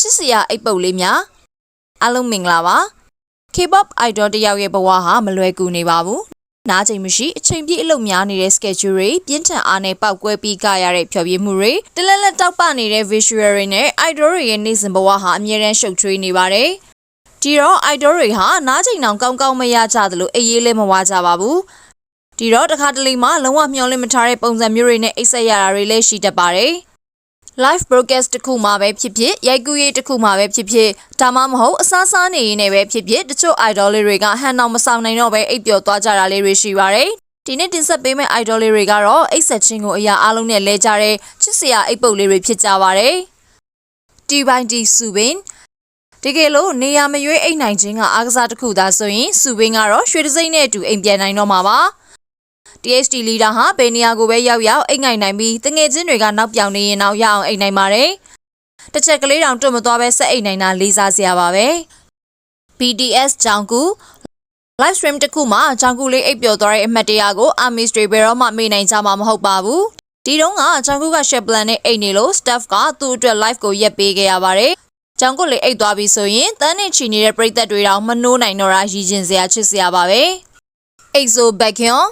ချစ်စရာအိပ်ပုတ်လေးများအားလုံးမင်္ဂလာပါ K-pop idol တယောက်ရဲ့ဘဝဟာမလွယ်ကူနေပါဘူးနားချိန်မရှိအချိန်ပြည့်အလုပ်များနေတဲ့ schedule တွေပြင်းထန်အားနဲ့ပောက်ကွဲပြီးကြရတဲ့ဖြောပြမှုတွေတလက်လက်တောက်ပနေတဲ့ visual တွေနဲ့ idol တွေရဲ့နေ့စဉ်ဘဝဟာအမြဲတမ်းရှုပ်ထွေးနေပါတယ်ဒီတော့ idol တွေဟာနားချိန်တောင်ကောင်းကောင်းမရကြသလိုအေးရေးလည်းမဝကြပါဘူးဒီတော့တစ်ခါတလေမှလုံးဝမျောလင့်မထားတဲ့ပုံစံမျိုးတွေနဲ့အိတ်ဆက်ရတာတွေလည်းရှိတတ်ပါတယ် live broadcast တစ်ခုမှာပဲဖြစ်ဖြစ်ရိုက်ကူးရေးတစ်ခုမှာပဲဖြစ်ဖြစ်ဒါမှမဟုတ်အစားစားနေရင်းနဲ့ပဲဖြစ်ဖြစ်တချို့ idol လေးတွေကဟန်အောင်မဆောင်နိုင်တော့ပဲအိပ်ပျော်သွားကြတာလေးတွေရှိပါတယ်ဒီနေ့တင်ဆက်ပေးမယ့် idol လေးတွေကတော့အိတ်ဆက်ချင်းကိုအရာအလုံးနဲ့လဲကြတဲ့ချစ်စရာအိပ်ပုတ်လေးတွေဖြစ်ကြပါတယ်တီပိုင်းတီစုပင်တကယ်လို့နေရာမရွေးအိတ်နိုင်ခြင်းကအားကစားတစ်ခုသာဆိုရင်စုပင်ကတော့ရွှေတစိမ့်နဲ့အတူအိမ်ပြန်နိုင်တော့မှာပါ THT leader ဟာဘယ်နေရာကိုပဲရောက်ရောက်အိတ်ငိုင်နိုင်ပြီးတငယ်ချင်းတွေကနောက်ပြောင်နေရင်နောက်ရအောင်အိတ်နိုင်ပါတယ်။တစ်ချက်ကလေးတောင်တွတ်မသွားပဲဆက်အိတ်နိုင်တာလေးစားစရာပါပဲ။ BTS ကြောင့်ကူ live stream တစ်ခုမှာကြောင်ကူလေးအိပ်ပျော်သွားတဲ့အမှတ်တရကို Army Stray ဘယ်တော့မှမေ့နိုင်ကြမှာမဟုတ်ပါဘူး။ဒီတုန်းကကြောင်ကူက share plan နဲ့အိတ်နေလို့ staff ကသူ့အတွက် live ကိုရက်ပေးခဲ့ရပါတယ်။ကြောင်ကူလေးအိတ်သွားပြီဆိုရင်တန်းနဲ့ချီနေတဲ့ပရိသတ်တွေတောင်မနှိုးနိုင်တော့တာရည်ကျင်စရာချစ်စရာပါပဲ။ EXO Baekhyun ဘက်ဂွန်း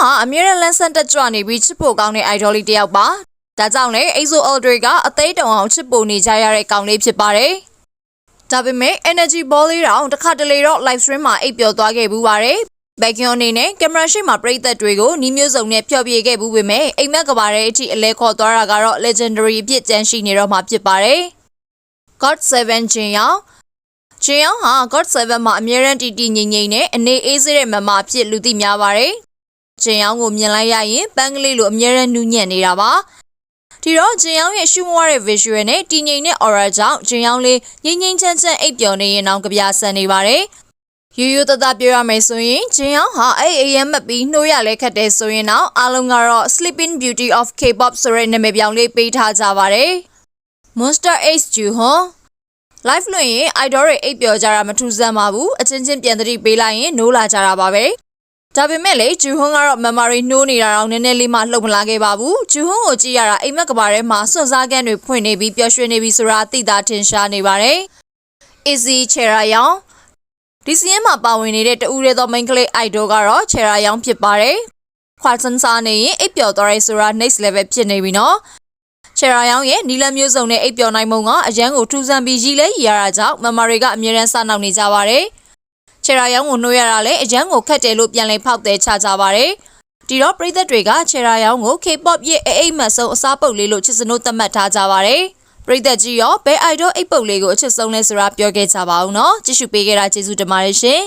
ဟာအမြဲတမ်းလန်းဆန်းတက်ကြွနေပြီးချစ်ဖို့ကောင်းတဲ့ idol လေးတစ်ယောက်ပါ။ဒါကြောင့်လည်း EXO Aldre ကအသေးတုံအောင်ချစ်ဖို့နေကြရတဲ့ကောင်လေးဖြစ်ပါတယ်။ဒါပေမဲ့ energy ball လေးတောင်တစ်ခါတလေတော့ live stream မှာအိပ်ပျော်သွားခဲ့ဘူးပါတယ်။ဘက်ဂွန်းအနေနဲ့ကင်မရာရှိမှာပရိသတ်တွေကိုနီးမျိုးစုံနဲ့ဖျော်ဖြေခဲ့ဘူးပေမဲ့အိမ်မက်ကဘာတဲ့အထိအလဲခေါ်သွားတာကတော့ legendary အဖြစ်ကျန်ရှိနေတော့မှာဖြစ်ပါတယ်။ God 7ဂျင်ယောင်ဂျင်ယောင်ဟာ God 7မှာအမြဲတမ်းတည်တည်ငြိမ်ငြိမ်နဲ့အနေအေးစေးတဲ့မမအဖြစ်လူသိများပါတယ်။ ဂျင်ယောင်ကိုမြင်လိုက်ရရင်ပန်းကလေးလိုအမြဲတမ်းနူးညံ့နေတာပါ။ဒီတော့ဂျင်ယောင်ရဲ့ရှူမွားတဲ့ visual နဲ့တည်ငြိမ်တဲ့ aura ကြောင့်ဂျင်ယောင်လေးငြိမ်ငြိမ်ချမ်းချမ်းအိပ်ပျော်နေရင်တော့ကြပြဆန်နေပါတယ်။ရိုးရိုးသားသားပြောရမယ်ဆိုရင်ဂျင်ယောင်ဟာအဲ့အရင်မပြီးနှိုးရလဲခတ်တယ်ဆိုရင်တော့အားလုံးကတော့ Sleeping Beauty of K-pop ဆိုတဲ့နာမည်ပြောင်းလေးပေးထားကြပါတယ်။ Monster X Juhon live လွှင့်ရင် idol တွေအိပ်ပျော်ကြတာမထူးဆန်းပါဘူးအချင်းချင်းပြန်သတိပေးလိုက်ရင်နိုးလာကြတာပါပဲ ဒါပေမဲ့လေဂျူဟွန်းကတော့ memory နှိုးနေတာတော့နည်းနည်းလေးမှလှုပ်မလာခဲ့ပါဘူးဂျူဟွန်းကိုကြည့်ရတာအိမ်မက်ကဘာထဲမှာစွန့်စားကန်းတွေဖွင့်နေပြီးပျော်ရွှင်နေပြီဆိုတာသိသာထင်ရှားနေပါတယ် easy chera ရောင်ဒီစီးရင်မှာပါဝင်နေတဲ့တူရဲသော main ကလေး idol ကတော့ chera ရောင်ဖြစ်ပါတယ်ခွာစန်းစားနေရင်အိပ်ပျော်သွားရဲဆိုတာ next level ဖြစ်နေပြီနော်ချေရာယောင်ရဲ့နီလန်မျိုးစုံနဲ့အိပ်ပျော်နိုင်မှုကအရန်ကိုထူးဆန်းပြီးကြီးလဲရရတာကြောင့်မမရီကအမြဲတမ်းစနောက်နေကြပါတယ်။ ချေရာယောင်ကိုနှိုးရတာလည်းအရန်ကိုခက်တယ်လို့ပြန်လည်ဖောက်သည်ချကြပါတယ်။ဒီတော့ပရိသတ်တွေကချေရာယောင်ကို K-pop ရဲ့အအိမ်မတ်ဆုံးအစားပုတ်လေးလို့ချစ်စနိုးသတ်မှတ်ထားကြပါတယ်။ပရိသတ်ကြီးရောဘယ် idol အိပ်ပုတ်လေးကိုအချစ်ဆုံးလဲဆိုတာပြောခဲ့ကြပါဦးနော်။ကြည့်ရှုပေးခဲ့တာကျေးဇူးတင်ပါတယ်ရှင်